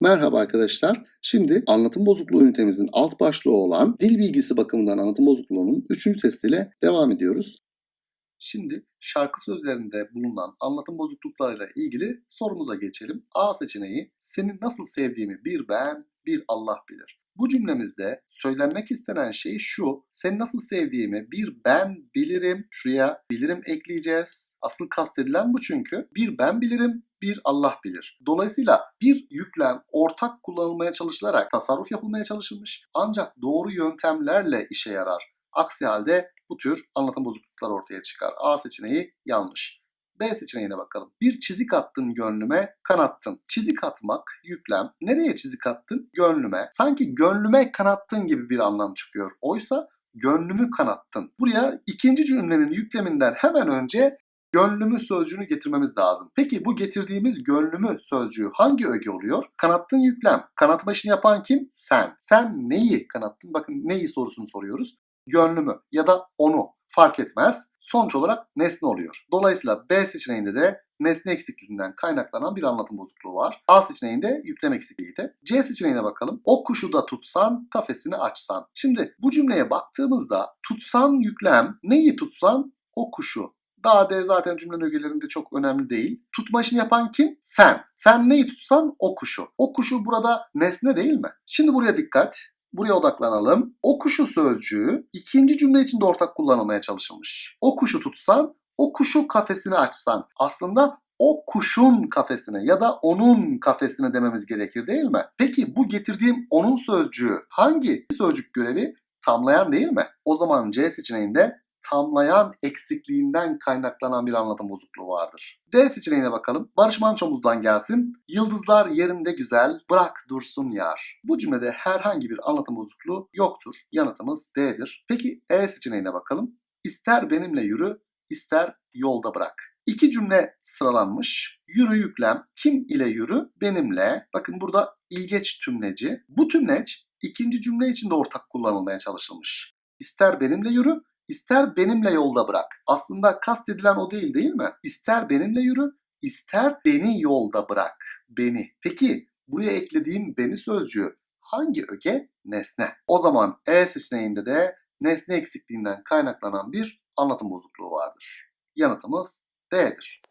Merhaba arkadaşlar. Şimdi anlatım bozukluğu ünitemizin alt başlığı olan dil bilgisi bakımından anlatım bozukluğunun 3. testiyle devam ediyoruz. Şimdi şarkı sözlerinde bulunan anlatım bozukluklarıyla ilgili sorumuza geçelim. A seçeneği seni nasıl sevdiğimi bir ben, bir Allah bilir. Bu cümlemizde söylenmek istenen şey şu. Seni nasıl sevdiğimi bir ben bilirim. Şuraya bilirim ekleyeceğiz. Asıl kastedilen bu çünkü. Bir ben bilirim, bir Allah bilir. Dolayısıyla bir yüklem ortak kullanılmaya çalışılarak tasarruf yapılmaya çalışılmış. Ancak doğru yöntemlerle işe yarar. Aksi halde bu tür anlatım bozuklukları ortaya çıkar. A seçeneği yanlış. B seçeneğine bakalım. Bir çizik attın gönlüme, kanattın. Çizik atmak, yüklem. Nereye çizik attın? Gönlüme. Sanki gönlüme kanattın gibi bir anlam çıkıyor. Oysa gönlümü kanattın. Buraya ikinci cümlenin yükleminden hemen önce gönlümü sözcüğünü getirmemiz lazım. Peki bu getirdiğimiz gönlümü sözcüğü hangi öge oluyor? Kanattın yüklem. Kanatma işini yapan kim? Sen. Sen neyi kanattın? Bakın neyi sorusunu soruyoruz. Gönlümü ya da onu fark etmez. Sonuç olarak nesne oluyor. Dolayısıyla B seçeneğinde de nesne eksikliğinden kaynaklanan bir anlatım bozukluğu var. A seçeneğinde yüklem eksikliği de. C seçeneğine bakalım. O kuşu da tutsan, kafesini açsan. Şimdi bu cümleye baktığımızda tutsan yüklem, neyi tutsan? O kuşu. Daha D zaten cümlenin ögelerinde çok önemli değil. Tutma işini yapan kim? Sen. Sen neyi tutsan o kuşu. O kuşu burada nesne değil mi? Şimdi buraya dikkat. Buraya odaklanalım. O kuşu sözcüğü ikinci cümle içinde ortak kullanılmaya çalışılmış. O kuşu tutsan, o kuşu kafesini açsan. Aslında o kuşun kafesine ya da onun kafesine dememiz gerekir değil mi? Peki bu getirdiğim onun sözcüğü hangi sözcük görevi? Tamlayan değil mi? O zaman C seçeneğinde tamlayan eksikliğinden kaynaklanan bir anlatım bozukluğu vardır. D seçeneğine bakalım. Barış Manço'muzdan gelsin. Yıldızlar yerinde güzel, bırak dursun yar. Bu cümlede herhangi bir anlatım bozukluğu yoktur. Yanıtımız D'dir. Peki E seçeneğine bakalım. İster benimle yürü, ister yolda bırak. İki cümle sıralanmış. Yürü yüklem. Kim ile yürü? Benimle. Bakın burada ilgeç tümleci. Bu tümleç ikinci cümle içinde ortak kullanılmaya çalışılmış. İster benimle yürü, İster benimle yolda bırak. Aslında kastedilen o değil değil mi? İster benimle yürü, ister beni yolda bırak. Beni. Peki buraya eklediğim beni sözcüğü hangi öge? Nesne. O zaman E seçeneğinde de nesne eksikliğinden kaynaklanan bir anlatım bozukluğu vardır. Yanıtımız D'dir.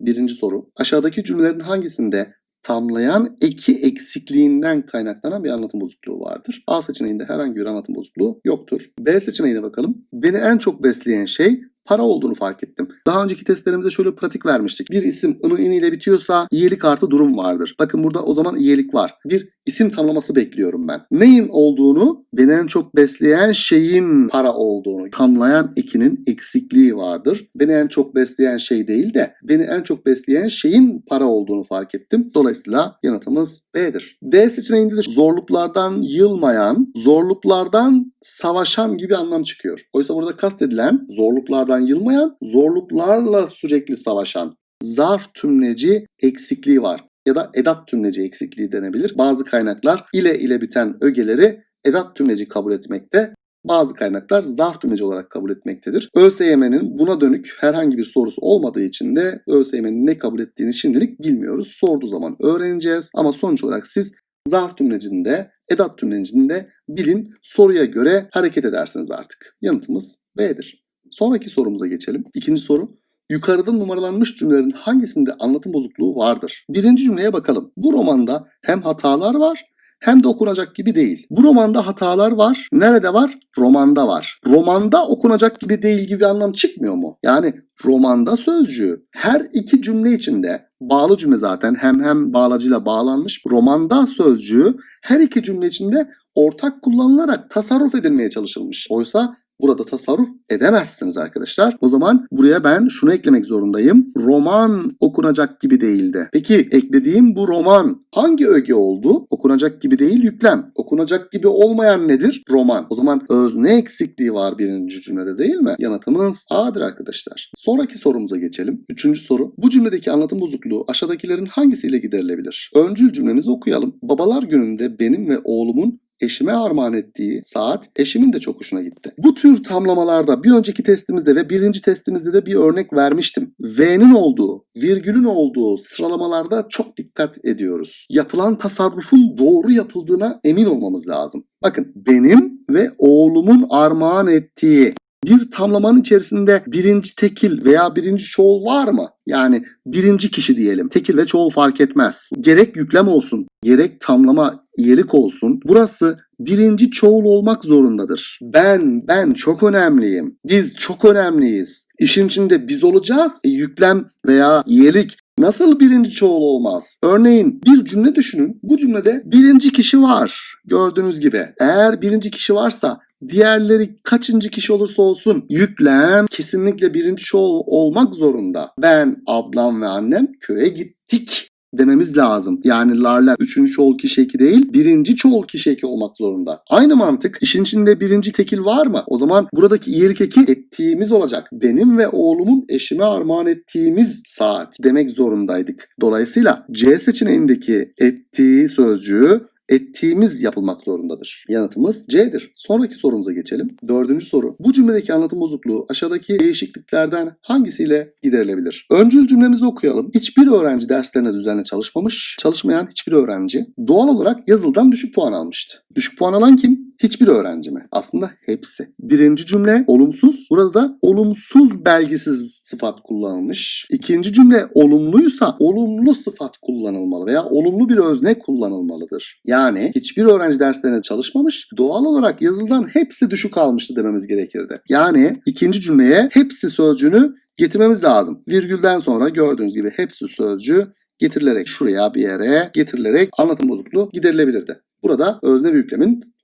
Birinci soru. Aşağıdaki cümlelerin hangisinde tamlayan eki eksikliğinden kaynaklanan bir anlatım bozukluğu vardır? A seçeneğinde herhangi bir anlatım bozukluğu yoktur. B seçeneğine bakalım. Beni en çok besleyen şey para olduğunu fark ettim. Daha önceki testlerimizde şöyle pratik vermiştik. Bir isim ını in ile bitiyorsa iyilik artı durum vardır. Bakın burada o zaman iyilik var. Bir isim tamlaması bekliyorum ben. Neyin olduğunu, beni en çok besleyen şeyin para olduğunu, tamlayan ekinin eksikliği vardır. Beni en çok besleyen şey değil de beni en çok besleyen şeyin para olduğunu fark ettim. Dolayısıyla yanıtımız B'dir. D seçeneğinde de zorluklardan yılmayan, zorluklardan savaşan gibi anlam çıkıyor. Oysa burada kastedilen zorluklardan yılmayan, zorluklarla sürekli savaşan zarf tümleci eksikliği var ya da edat tümleci eksikliği denebilir. Bazı kaynaklar ile ile biten ögeleri edat tümleci kabul etmekte. Bazı kaynaklar zarf tümleci olarak kabul etmektedir. ÖSYM'nin buna dönük herhangi bir sorusu olmadığı için de ÖSYM'nin ne kabul ettiğini şimdilik bilmiyoruz. Sorduğu zaman öğreneceğiz ama sonuç olarak siz zarf tümlecinde, edat tümlecinde bilin soruya göre hareket edersiniz artık. Yanıtımız B'dir. Sonraki sorumuza geçelim. İkinci soru. Yukarıda numaralanmış cümlelerin hangisinde anlatım bozukluğu vardır? Birinci cümleye bakalım. Bu romanda hem hatalar var hem de okunacak gibi değil. Bu romanda hatalar var. Nerede var? Romanda var. Romanda okunacak gibi değil gibi anlam çıkmıyor mu? Yani romanda sözcüğü her iki cümle içinde bağlı cümle zaten hem hem bağlacıyla bağlanmış. Romanda sözcüğü her iki cümle içinde ortak kullanılarak tasarruf edilmeye çalışılmış. Oysa burada tasarruf edemezsiniz arkadaşlar. O zaman buraya ben şunu eklemek zorundayım. Roman okunacak gibi değildi. Peki eklediğim bu roman hangi öge oldu? Okunacak gibi değil yüklem. Okunacak gibi olmayan nedir? Roman. O zaman özne eksikliği var birinci cümlede değil mi? Yanıtımız A'dır arkadaşlar. Sonraki sorumuza geçelim. Üçüncü soru. Bu cümledeki anlatım bozukluğu aşağıdakilerin hangisiyle giderilebilir? Öncül cümlemizi okuyalım. Babalar gününde benim ve oğlumun eşime armağan ettiği saat eşimin de çok hoşuna gitti. Bu tür tamlamalarda bir önceki testimizde ve birinci testimizde de bir örnek vermiştim. V'nin olduğu, virgülün olduğu sıralamalarda çok dikkat ediyoruz. Yapılan tasarrufun doğru yapıldığına emin olmamız lazım. Bakın benim ve oğlumun armağan ettiği bir tamlamanın içerisinde birinci tekil veya birinci çoğul var mı? Yani birinci kişi diyelim. Tekil ve çoğul fark etmez. Gerek yüklem olsun, gerek tamlama iyilik olsun. Burası birinci çoğul olmak zorundadır. Ben, ben çok önemliyim. Biz çok önemliyiz. İşin içinde biz olacağız. E, yüklem veya iyilik Nasıl birinci çoğul olmaz? Örneğin bir cümle düşünün. Bu cümlede birinci kişi var. Gördüğünüz gibi. Eğer birinci kişi varsa diğerleri kaçıncı kişi olursa olsun yüklem kesinlikle birinci çoğul olmak zorunda. Ben, ablam ve annem köye gittik dememiz lazım. Yani larler üçüncü çoğul kişi değil birinci çoğul kişi olmak zorunda. Aynı mantık işin içinde birinci tekil var mı? O zaman buradaki iyilik eki ettiğimiz olacak. Benim ve oğlumun eşime armağan ettiğimiz saat demek zorundaydık. Dolayısıyla C seçeneğindeki ettiği sözcüğü ettiğimiz yapılmak zorundadır. Yanıtımız C'dir. Sonraki sorumuza geçelim. Dördüncü soru. Bu cümledeki anlatım bozukluğu aşağıdaki değişikliklerden hangisiyle giderilebilir? Öncül cümlemizi okuyalım. Hiçbir öğrenci derslerine düzenli çalışmamış. Çalışmayan hiçbir öğrenci doğal olarak yazıldan düşük puan almıştı. Düşük puan alan kim? Hiçbir öğrenci mi? Aslında hepsi. Birinci cümle olumsuz. Burada da olumsuz belgisiz sıfat kullanılmış. İkinci cümle olumluysa olumlu sıfat kullanılmalı veya olumlu bir özne kullanılmalıdır. Yani hiçbir öğrenci derslerine çalışmamış. Doğal olarak yazıldan hepsi düşük almıştı dememiz gerekirdi. Yani ikinci cümleye hepsi sözcüğünü getirmemiz lazım. Virgülden sonra gördüğünüz gibi hepsi sözcüğü getirilerek şuraya bir yere getirilerek anlatım bozukluğu giderilebilirdi. Burada özne ve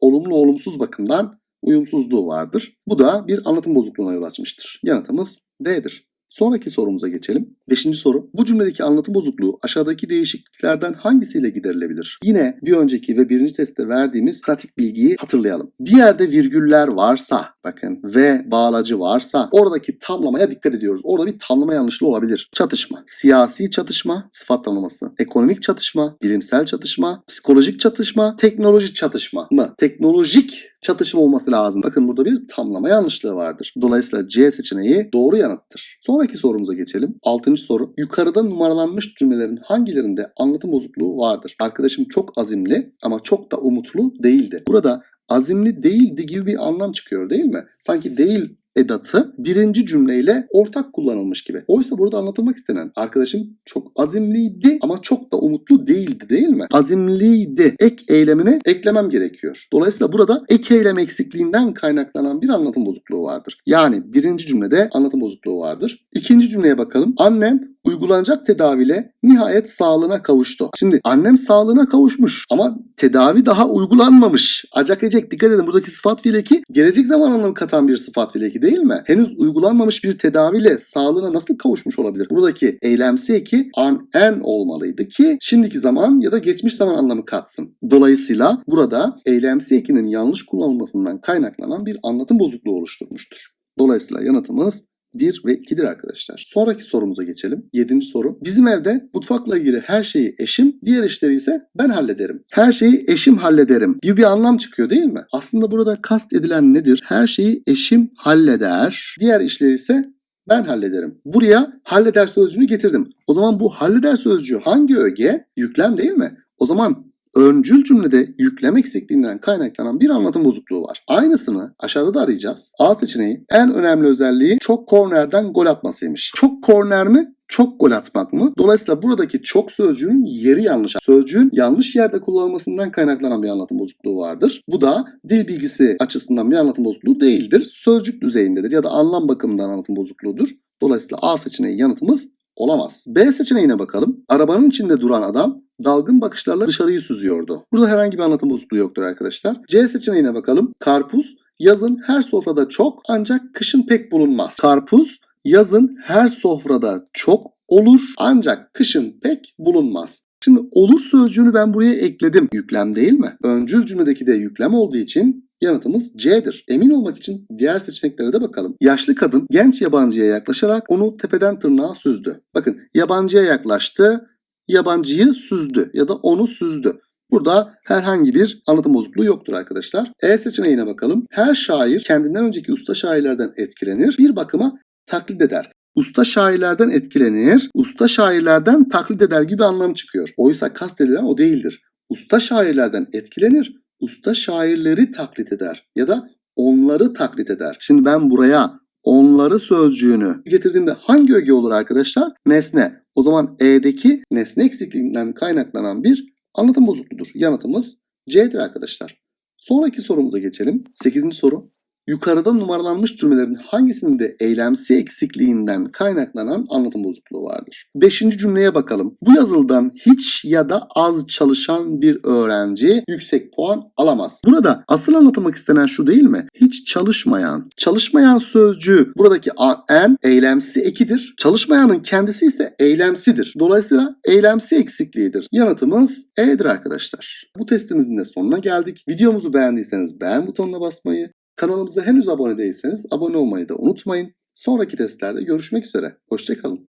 olumlu olumsuz bakımdan uyumsuzluğu vardır. Bu da bir anlatım bozukluğuna yol açmıştır. Yanıtımız D'dir. Sonraki sorumuza geçelim. Beşinci soru. Bu cümledeki anlatım bozukluğu aşağıdaki değişikliklerden hangisiyle giderilebilir? Yine bir önceki ve birinci testte verdiğimiz pratik bilgiyi hatırlayalım. Bir yerde virgüller varsa, bakın ve bağlacı varsa oradaki tamlamaya dikkat ediyoruz. Orada bir tamlama yanlışlığı olabilir. Çatışma, siyasi çatışma, sıfat tamlaması, ekonomik çatışma, bilimsel çatışma, psikolojik çatışma, teknoloji çatışma mı? Teknolojik çatışma olması lazım. Bakın burada bir tamlama yanlışlığı vardır. Dolayısıyla C seçeneği doğru yanıttır. Sonraki sorumuza geçelim. Altıncı soru. Yukarıda numaralanmış cümlelerin hangilerinde anlatım bozukluğu vardır? Arkadaşım çok azimli ama çok da umutlu değildi. Burada azimli değildi gibi bir anlam çıkıyor değil mi? Sanki değil edatı birinci cümleyle ortak kullanılmış gibi. Oysa burada anlatılmak istenen arkadaşım çok azimliydi ama çok da umutlu değildi değil mi? Azimliydi ek eylemine eklemem gerekiyor. Dolayısıyla burada ek eylem eksikliğinden kaynaklanan bir anlatım bozukluğu vardır. Yani birinci cümlede anlatım bozukluğu vardır. İkinci cümleye bakalım. Annem uygulanacak tedaviyle nihayet sağlığına kavuştu. Şimdi annem sağlığına kavuşmuş ama tedavi daha uygulanmamış. Acak ecek dikkat edin buradaki sıfat fiileki gelecek zaman anlamı katan bir sıfat fiileki değil mi? Henüz uygulanmamış bir tedaviyle sağlığına nasıl kavuşmuş olabilir? Buradaki eylemsi eki an en olmalıydı ki şimdiki zaman ya da geçmiş zaman anlamı katsın. Dolayısıyla burada eylemsi ekinin yanlış kullanılmasından kaynaklanan bir anlatım bozukluğu oluşturmuştur. Dolayısıyla yanıtımız 1 ve 2'dir arkadaşlar. Sonraki sorumuza geçelim. 7. soru. Bizim evde mutfakla ilgili her şeyi eşim, diğer işleri ise ben hallederim. Her şeyi eşim hallederim gibi bir anlam çıkıyor değil mi? Aslında burada kast edilen nedir? Her şeyi eşim halleder, diğer işleri ise ben hallederim. Buraya halleder sözcüğünü getirdim. O zaman bu halleder sözcüğü hangi öge? Yüklem değil mi? O zaman öncül cümlede yüklem eksikliğinden kaynaklanan bir anlatım bozukluğu var. Aynısını aşağıda da arayacağız. A seçeneği en önemli özelliği çok kornerden gol atmasıymış. Çok korner mi? Çok gol atmak mı? Dolayısıyla buradaki çok sözcüğün yeri yanlış. Sözcüğün yanlış yerde kullanılmasından kaynaklanan bir anlatım bozukluğu vardır. Bu da dil bilgisi açısından bir anlatım bozukluğu değildir. Sözcük düzeyindedir ya da anlam bakımından anlatım bozukluğudur. Dolayısıyla A seçeneği yanıtımız olamaz. B seçeneğine bakalım. Arabanın içinde duran adam dalgın bakışlarla dışarıyı süzüyordu. Burada herhangi bir anlatım bozukluğu yoktur arkadaşlar. C seçeneğine bakalım. Karpuz yazın her sofrada çok ancak kışın pek bulunmaz. Karpuz yazın her sofrada çok olur ancak kışın pek bulunmaz. Şimdi olur sözcüğünü ben buraya ekledim. Yüklem değil mi? Öncül cümledeki de yüklem olduğu için Yanıtımız C'dir. Emin olmak için diğer seçeneklere de bakalım. Yaşlı kadın genç yabancıya yaklaşarak onu tepeden tırnağa süzdü. Bakın yabancıya yaklaştı, yabancıyı süzdü ya da onu süzdü. Burada herhangi bir anlatım bozukluğu yoktur arkadaşlar. E seçeneğine bakalım. Her şair kendinden önceki usta şairlerden etkilenir. Bir bakıma taklit eder. Usta şairlerden etkilenir, usta şairlerden taklit eder gibi anlam çıkıyor. Oysa kastedilen o değildir. Usta şairlerden etkilenir, usta şairleri taklit eder ya da onları taklit eder. Şimdi ben buraya onları sözcüğünü getirdiğimde hangi öge olur arkadaşlar? Nesne. O zaman E'deki nesne eksikliğinden kaynaklanan bir anlatım bozukluğudur. Yanıtımız C'dir arkadaşlar. Sonraki sorumuza geçelim. 8. soru. Yukarıda numaralanmış cümlelerin hangisinde eylemsi eksikliğinden kaynaklanan anlatım bozukluğu vardır? Beşinci cümleye bakalım. Bu yazıldan hiç ya da az çalışan bir öğrenci yüksek puan alamaz. Burada asıl anlatılmak istenen şu değil mi? Hiç çalışmayan. Çalışmayan sözcüğü buradaki en eylemsi ekidir. Çalışmayanın kendisi ise eylemsidir. Dolayısıyla eylemsi eksikliğidir. Yanıtımız E'dir arkadaşlar. Bu testimizin de sonuna geldik. Videomuzu beğendiyseniz beğen butonuna basmayı, Kanalımıza henüz abone değilseniz abone olmayı da unutmayın. Sonraki testlerde görüşmek üzere. Hoşçakalın.